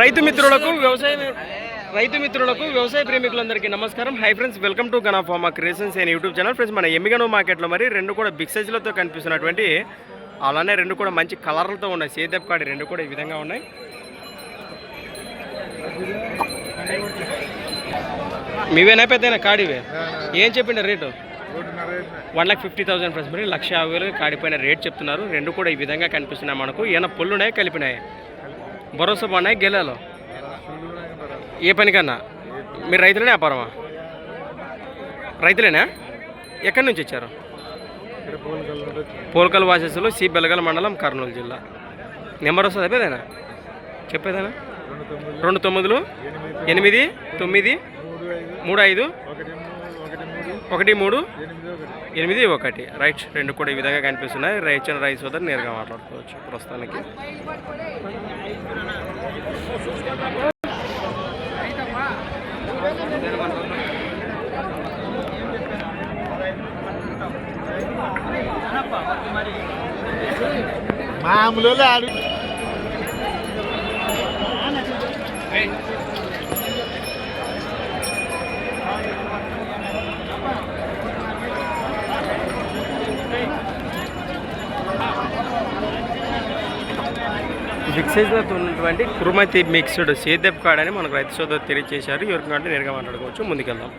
రైతు మిత్రులకు వ్యవసాయ రైతు మిత్రులకు వ్యవసాయ ప్రేమికులందరికీ నమస్కారం. Hi friends welcome to Gana farmer creations and YouTube channel friends మన ఎమ్మిగను మార్కెట్లో మరి రెండు కూడా బిగ్ సైజులతో కనిపిస్తున్నటువంటి అలానే రెండు కూడా మంచి కలర్లతో ఉన్నాయి. సేదప్ కాడి రెండు కూడా ఈ విధంగా ఉన్నాయి. మీవేనా పెద్దనా కాడివే. ఏం చెప్పిండ rate? One lakh fifty thousand friends. మరి లక్ష యాభై వేలు కాడిపోయిన రేట్ చెప్తున్నారు. రెండు కూడా ఈ విధంగా కనిపిస్తున్నాయి మనకు. ఏమైనా పొల్లున్నాయి? కలిపినాయి? భరోసా బాగున్నాయి? గెలాలో? ఏ పనికన్నా? మీరు రైతులనే వ్యాపారమా? రైతులేనా? ఎక్కడి నుంచి వచ్చారు? పోల్కల్ వాసెస్లో సి బెలగల మండలం కర్నూలు జిల్లా. నెంబర్ వస్తుంది? చెప్పేదేనా చెప్పేదేనా? రెండు తొమ్మిదిలు? ఎనిమిది తొమ్మిది మూడు ఐదు? ఒకటి మూడు ఎనిమిది ఒకటి. రైట్. రెండు కూడా ఈ విధంగా కనిపిస్తున్నాయి. రైచన్ రైస్ వద్ద నేరుగా మాట్లాడుకోవచ్చు ప్రస్తుతానికి. మామూలు ఆడు బిగ్ ఉన్నటువంటి కురుమతి మిక్స్డ్ సేదెప్ కార్డ్ అని మనకు రైతు సోదరు తెలియజేశారు ఎవరికంటే నేరుగా మాట్లాడుకోవచ్చు. ముందుకెళ్దాం.